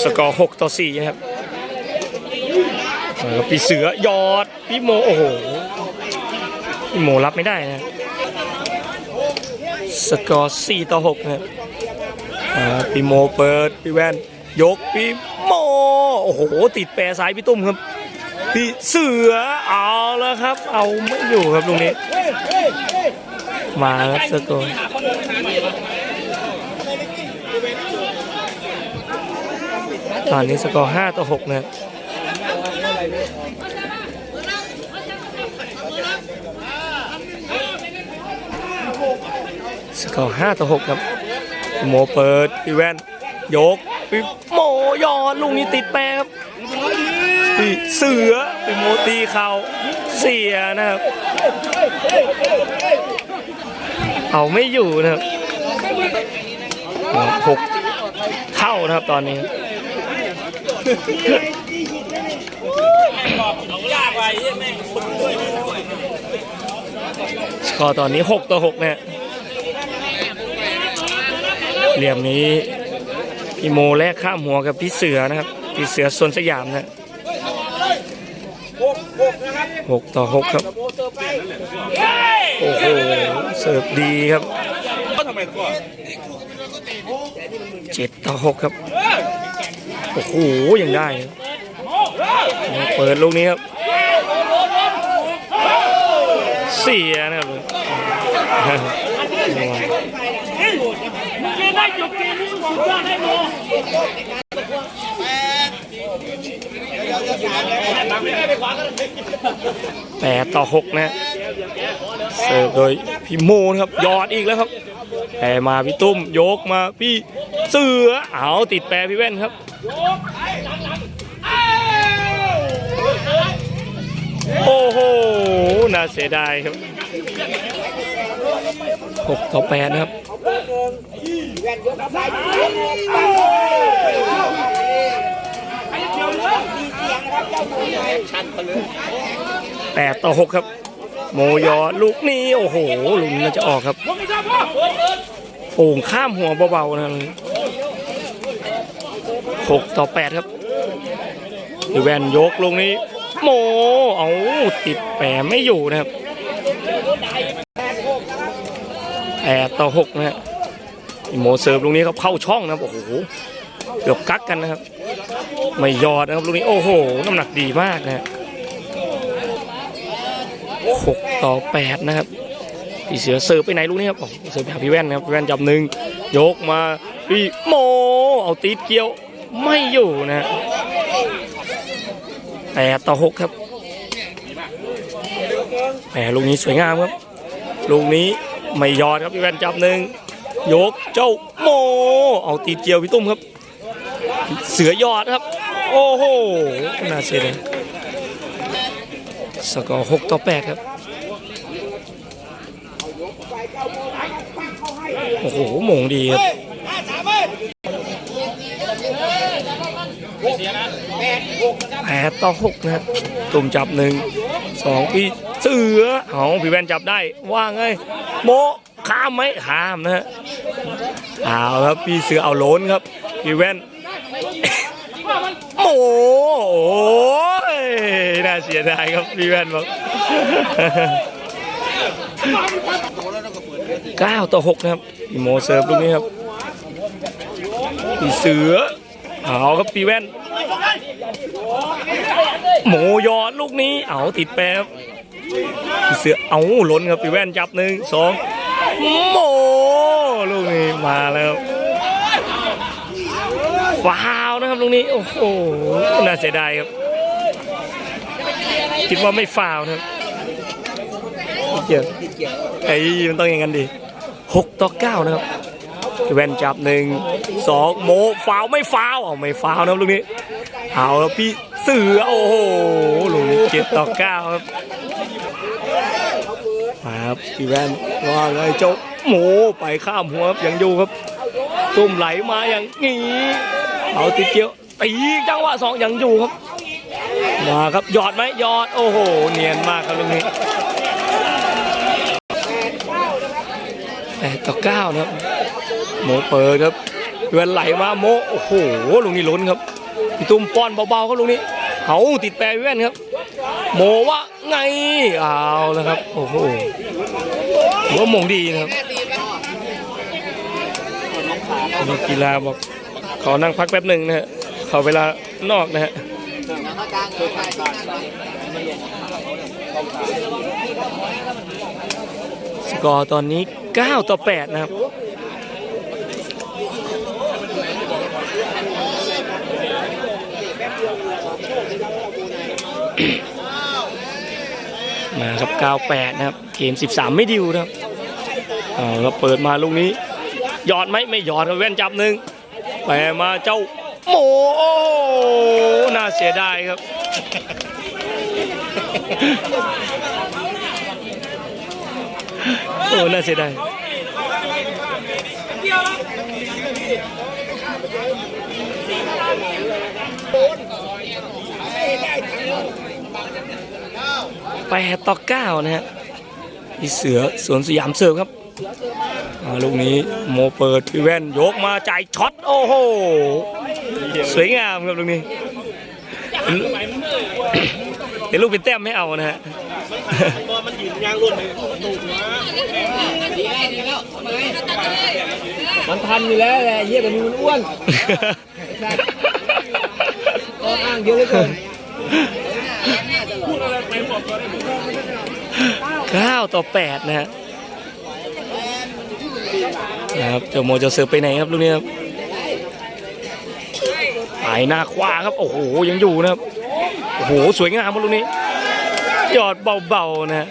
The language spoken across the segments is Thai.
สกอร์หกต่อสี่นะครับแล้วปีเสือยอดพี่โมโอ้โหพี่โมรับไม่ได้นะสกอร์สี่ต่อหกนะครับพี่โมเปิดพี่แว่นยกพี่โมโอ้โห ติดแปรซ้ายพี่ตุ้มครับพี่เสือเอาแล้วครับ เอาไม่อยู่ครับตรงนี้ มาครับสกอร์ ตอนนี้สกอร์ห้าต่อหกนะครับสกอร์ห้าต่อหกครับโมเปิดพี่แว่นยกพี่โมยอดลูกนี้ติดแปรครับพี่เสือพี่โมตีเข่าเสียนะครับเอาไม่อยู่นะครับหกเท่านะครับตอนนี้ สกอร์ตอนนี้ 6 ต่อ 6 เนี่ยเหลี่ยมนี้ พี่โมแลกข้ามหัวกับพี่เสือนะครับ พี่เสือสวนสยามนะหกต่อหกครับ โอ้โห เสิร์ฟดีครับเจ็ดต่อหกครับ โอ้โหยังได้เปิดลูกนี้ครับเสียนะครับแปดต่อหกนะเสิร์ฟโดยพี่โมนะครับยอดอีกแล้วครับแปรมาพี่ตุ้มยกมาพี่เสือเอาติดแปรพี่แว่นครับ โอ้โห น่าเสียดายครับหกต่อแปดนะครับแปดต่อหกครับ โมยอลูกนี้ โอ้โหลุงน่าจะออกครับโอ่งข้ามหัวเบาๆนะ หกต่อแปดครับพี่แวนยกลงนี้ โมเอาติดแปรไม่อยู่นะครับแปดต่อหกนะฮะโมเสิร์ฟลูกนี้ครับเข้าช่องนะครับโอ้โหเกือบกักกันนะครับ ไม่ยอดนะครับลูกนี้โอ้โห น้ำหนักดีมากนะฮะหกต่อแปดนะครับพี่เสือเสิร์ฟไปไหนลูกนี้ครับเสิร์ฟไปหาพี่แว่นนะครับพี่แว่นจับหนึ่งยกมาพี่โม เอาตีดเกี่ยว ไม่อยู่นะแปดต่อหกครับแหมลูกนี้สวยงามครับ ลูกนี้ไม่ยอดครับพี่แวนจับหนึ่งยกเจ้าโม เอาตีเจียวพี่ตุ้มครับ เสือยอดครับ โอ้โหน่าเสียดายสกอร์หกต่อแปดครับโอ้โหมงดีครับ แปดต่อหกนะครับตุ่มจับหนึ่งสองพี่เสือเอาพี่แว่นจับได้ว่าไงโมข้ามไหมข้ามนะฮะเอาครับพี่เสือเอาโล้นครับพี่แว่นโมโอ้ยน่าเสียดายครับพี่แว่นบอกเก้าต่อหกนะครับพี่โมเซิร์ฟลูกนี้ครับพี่เสือ เอาครับพี่แว่น หมูยอดลูกนี้ เอาติดแป๊บเสือเอาล้นครับพี่แว่นจับหนึ่งสองโมลูกนี้มาแล้วฟาวนะครับลูกนี้โอ้โหน่าเสียดายครับ คิดว่าไม่ฟาวนะครับไม่เกี่ยวไอ้ยมันต้องอย่างนั้นดิหกต่อเก้านะครับ แว่นจับหนึ่งสองโมฟาวไม่ฟาวเอาไม่ฟาวนะลูกนี้เอาแล้วพี่เสือโอ้โหลูกนี้เจ็ดต่อเก้าครับมาครับพี่แว่นว่าไงเจ้าหมูไปข้ามหัวครับยังอยู่ครับตุ้มไหลมาอย่างนี้เอาติเกียวตีจังหวะสองยังอยู่ครับมาครับหยอดไหมหยอดโอ้โห เนียนมากครับลูกนี้แปดต่อเก้านะครับ หมูเปิดครับเดือนไหลมาโมโอ้โหลุงนี่ล้นครับพี่ตุ้มป้อนเบาๆครับลุงนี่เอาติดแปรแว่นครับ โมว่าไงเอาแล้วครับโอ้โหว่ามงดีนะครับนักกีฬาบอกขอนั่งพักแป๊บหนึ่งนะฮะขอเวลานอกนะฮะสกอร์ตอนนี้ 9 ต่อ 8 นะครับ มาครับ 98 นะครับ เกม 13 ไม่ดิวนะครับเอาครัเปิดมาลูกนี้ยอดไหมไม่ยอดครับแว่นจับหนึ่งแปมาเจ้าโมน่าเสียดายครับ โอ้ น่าเสียดายเ8 ต่อ 9 นะฮะที่เสือสวนสยามเสิร์ฟครับลูกนี้โมเปิดพี่แว่นยกมาจ่ายช็อตโอ้โห สวยงามครับลูกนี้เดี๋ยวลูกเป็นแต้มไม่เอานะฮะมันยืนยางรุ่นเลยตูดมามันทันอยู่แล้วแหละเยี่ยกันมันอ้วนอ้างเยอะเหลือเกิน เก้าต่อแปดนะฮะนะครับเจ้าโมจะเสิร์ฟไปไหนครับลูกนี้ครับไปหน้าขวาครับ โอ้โห ยังอยู่นะครับ โอ้โห สวยงามครับลูกนี้ ยอดเบาๆนะฮะ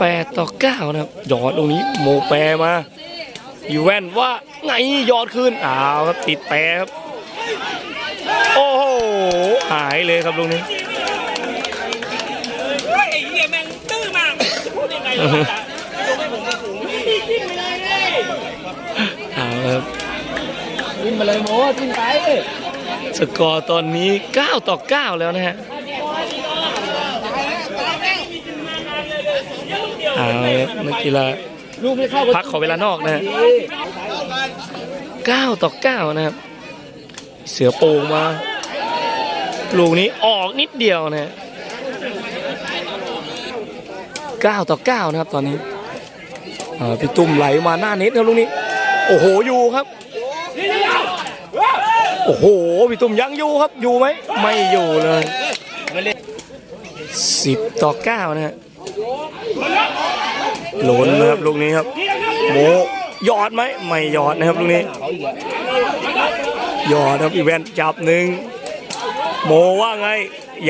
แปดต่อเก้านะครับ ยอดตรงนี้โมแปรมาอยู่แว่นว่าไงยอดขึ้นอ้าวครับติดแปรครับ โอ้โห หายเลยครับลูกนี้ไอ้เหี้ยแม่งตื้อมากพูดยังไงวะเอาครับกินไปเลยโมกินไปสกอร์ตอนนี้ 9 ต่อ 9 แล้วนะฮะเอาครับนักกีฬาลูกไม่เข้าพักขอเวลานอกนะฮะ9ต่อ 9 นะครับ เสือโป่งมา ลูกนี้ออกนิดเดียวนะฮะ9ต่อ9นะครับตอนนี้พี่ตุ้มไหลมาหน้าเน็ตครับลูกนี้ โอ้โหอยู่ครับ โอ้โหพี่ตุ้มยังอยู่ครับอยู่ไหมไม่อยู่เลยสิบต่อเก้านะฮะหล่นนะครับลูกนี้ครับโมหยอดไหมไม่หยอดนะครับลูกนี้ ยอดครับอีเวนต์จับหนึ่งโมว่าไง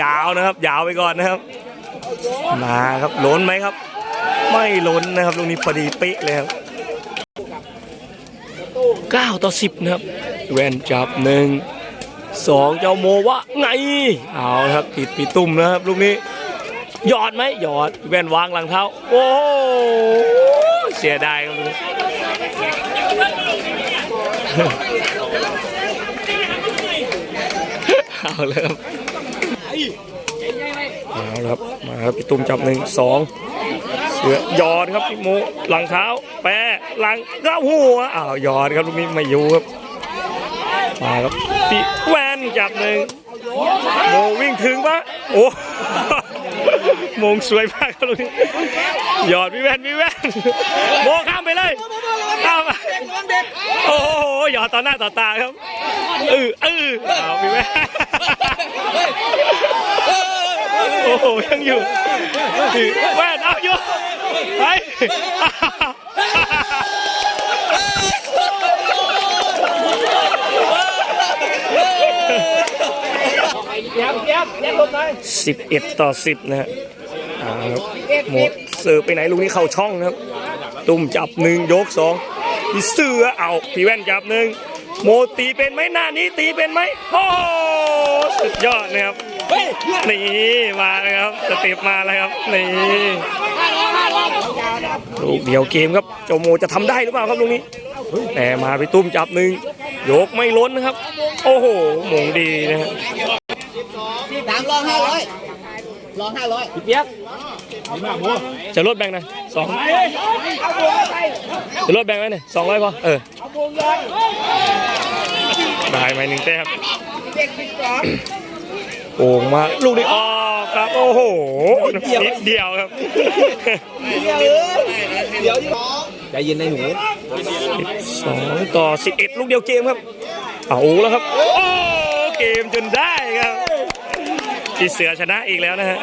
ยาวนะครับ ยาวไปก่อนนะครับ มาครับล้นไหมครับ ไม่ล้นนะครับลูกนี้พอดีเป๊ะเลยครับ9ต่อ10นะครับแวนจับหนึ่งสองเจ้าโมว่าไงเอาครับติดปีตุ่มนะครับลูกนี้หยอดไหมหยอดแวนวางหลังเท้าโอ้เสียดายครับลูกนี้ เอาเลยครับเอาละครับมาครับพี่ตุ้มจับหนึ่งสองเสือหยอดครับพี่โมหลังเท้า แปะหลังก็หัวอ้าวหยอดครับลูกนี้ไม่อยู่ครับมาครับพี่แวนจับหนึ่งโมวิ่งถึงปะโอ้โมงสวยมากครับลูกนี้หยอดพี่แวนพี่แวนโมข้ามไปเลยข้ามไปโอ้โหหยอดต่อหน้าต่อตาครับเออเออเอาพี่แวน โอ้โหยังอยู่พี่แวนเอาอยู่ไปยับยับยับลงหน่อยสิบเอ็ดต่อสิบนะฮะอ่าครับหมดเสิร์ฟไปไหนลูกนี้เข้าช่องนะครับ ตุ้มจับหนึ่งยกสองพี่เสือเอาพี่แว่นจับหนึ่งโมตีเป็นไหมหน้านี้ตีเป็นไหมโอ้ สุดยอดนะครับนี่มาเลยครับสเต็ปมาแล้วครับนี่ลูกเดียวเกมครับเจ้าโมจะทำได้หรือเปล่าครับลูกนี้ แต่มาพี่ตุ้มจับหนึ่งยกไม่ล้นนะครับ โอ้โหหมงดีนะฮะสามรองห้าร้อยรองห้าร้อยพี่เปียกจะลดแบ่งหน่อยสองจะลดแบ่งไว้หน่อยสองร้อยพอเออ ได้ไหมหนึ่งแต้มโอ่งมาลูกนี้ออกครับ โอ้โหนิดเดียวครับใจเย็นในหนูสองต่อสิบเอ็ดลูกเดียวเกมครับ เอาแล้วครับ โอ้เกมจนได้ครับพี่เสือชนะอีกแล้วนะฮะ